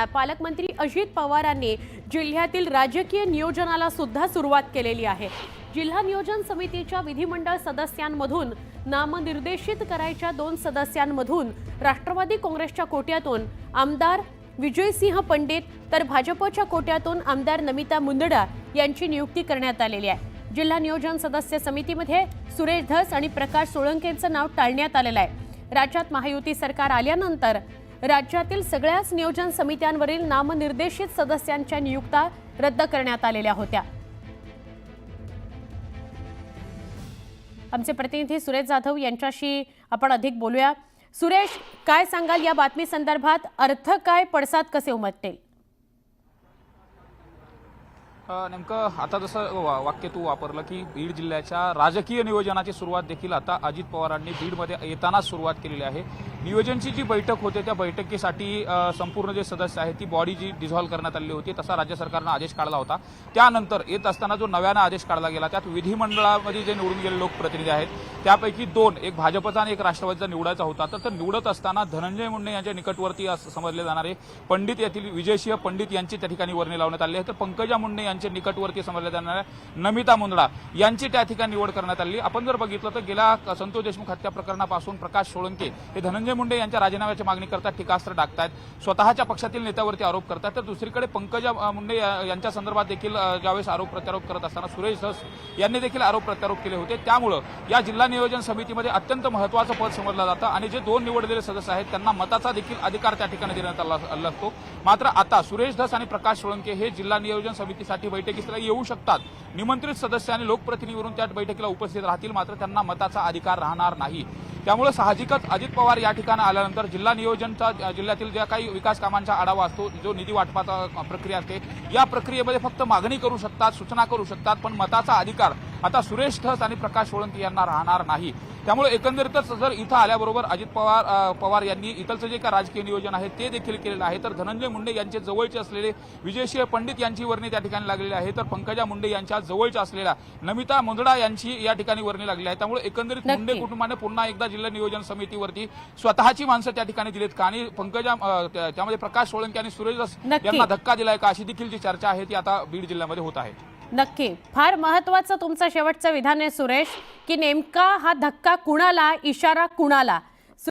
दरम्यान पालकमंत्री अजित पवारांनी जिल्ह्यातील राजकीय नियोजनाला सुद्धा सुरुवात केलेली आहे. जिल्हा नियोजन समितीच्या विधिमंडळ सदस्यांमधून नामनिर्देशित करायच्या दोन सदस्यांमधून राष्ट्रवादी काँग्रेसच्या कोट्यातून आमदार विजयसिंह पंडित तर भाजपच्या कोट्यातून आमदार नमिता मुंदडा यांची नियुक्ती करण्यात आलेली आहे. जिल्हा नियोजन सदस्य समितीमध्ये सुरेश धस आणि प्रकाश सोळंकेंचं नाव टाळण्यात आलेलं आहे. राज्यात महायुती सरकार आल्यानंतर राज्यातील सगळ्याच नियोजन समित्यांवरील नामनिर्देशित सदस्यांच्या नियुक्त्या रद्द करण्यात आलेल्या होत्या. आमचे प्रतिनिधी सुरेश जाधव यांच्याशी आपण अधिक बोलूया. सुरेश काय सांगाल या बातमी संदर्भात? अर्थ काय? पडसाद कसे उमटतील? नेमकं आता जसं वा- वाक्य तू वापरलं की बीड जिल्ह्याच्या राजकीय नियोजनाची सुरुवात देखील आता अजित पवारांनी बीडमध्ये येतानाच सुरुवात केलेली आहे. नियोजनची जी बैठक होते त्या बैठकीसाठी संपूर्ण जे सदस्य आहेत ती बॉडी जी डिझॉल्व्ह करण्यात आली होती तसा राज्य सरकारनं आदेश काढला होता. त्यानंतर येत असताना जो नव्यानं आदेश काढला गेला त्यात विधिमंडळामध्ये जे निवडून गेले लोकप्रतिनिधी आहेत त्यापैकी दोन एक भाजपचा आणि एक राष्ट्रवादीचा निवडायचा होता. तर तो निवडत असताना धनंजय मुंडे यांच्या निकटवर्ती असं समजले जाणारे पंडित येथील विजयसिंह पंडित यांची त्या ठिकाणी वर्णी लावण्यात आली आहे. तर पंकजा मुंडे यांची निकटवर्ती समजले जाणाऱ्या नमिता मुंदडा यांची त्या ठिकाणी निवड करण्यात आली. आपण जर बघितलं तर गेल्या संतोष देशमुख हत्या प्रकरणापासून प्रकाश सोळंके हे धनंजय मुंडे यांच्या राजीनाम्याची मागणी करतात टीकास्त्र टाकतायत. स्वतःच्या पक्षातील नेत्यावरती आरोप करतात. तर दुसरीकडे पंकजा मुंडे यांच्या संदर्भात देखील ज्यावेळेस आरोप प्रत्यारोप करत असताना सुरेश धस यांनी देखील आरोप प्रत्यारोप केले होते. त्यामुळं या जिल्हा नियोजन समितीमध्ये अत्यंत महत्वाचं पद समजलं जातं आणि जे दोन निवडलेले सदस्य आहेत त्यांना मताचा देखील अधिकार त्या ठिकाणी देण्यात आला आला असतो मात्र आता सुरेश धस आणि प्रकाश सोळंके हे जिल्हा नियोजन समितीसाठी बैठकीला येऊ शकतात. निमंत्रित सदस्य आणि लोकप्रतिनिधीवरून त्या बैठकीला उपस्थित राहतील मात्र त्यांना मताचा अधिकार राहणार नाही. त्यामुळे साहजिकच अजित पवार या ठिकाणी आल्यानंतर जिल्हा नियोजनचा जिल्ह्यातील ज्या काही विकास कामांचा आढावा असतो जो निधी वाटपाचा प्रक्रिया असते या प्रक्रियेमध्ये फक्त मागणी करू शकतात सूचना करू शकतात पण मताचा अधिकार आता सुरेश धस आणि प्रकाश सोळंकी यांना राहणार नाही. त्यामुळे एकंदरीतच जर इथं आल्याबरोबर अजित पवार पवार यांनी इथलचं जे काय राजकीय नियोजन आहे ते देखील केलेलं आहे. तर धनंजय मुंडे यांचे जवळचे असलेले विजयसिंह पंडित यांची वर्णी त्या ठिकाणी लागलेली आहे. तर पंकजा मुंडे यांच्या जवळच्या असलेल्या नमिता मुंदडा यांची या ठिकाणी वर्णी लागली आहे. त्यामुळे एकंदरीत. मुंडे कुटुंबाने पुन्हा एकदा जिल्हा नियोजन समितीवरती स्वतःची माणसं त्या ठिकाणी दिलीत. का आणि पंकजा त्यामध्ये प्रकाश सोळंके आणि सुरेश. यांना धक्का दिलाय का अशी देखील जी चर्चा आहे ती आता बीड जिल्ह्यामध्ये होत आहे. नक्की. फार महत्वाचं तुमचं शेवटचं विधान आहे सुरेश की नेमका हा धक्का कुणाला इशारा कुणाला?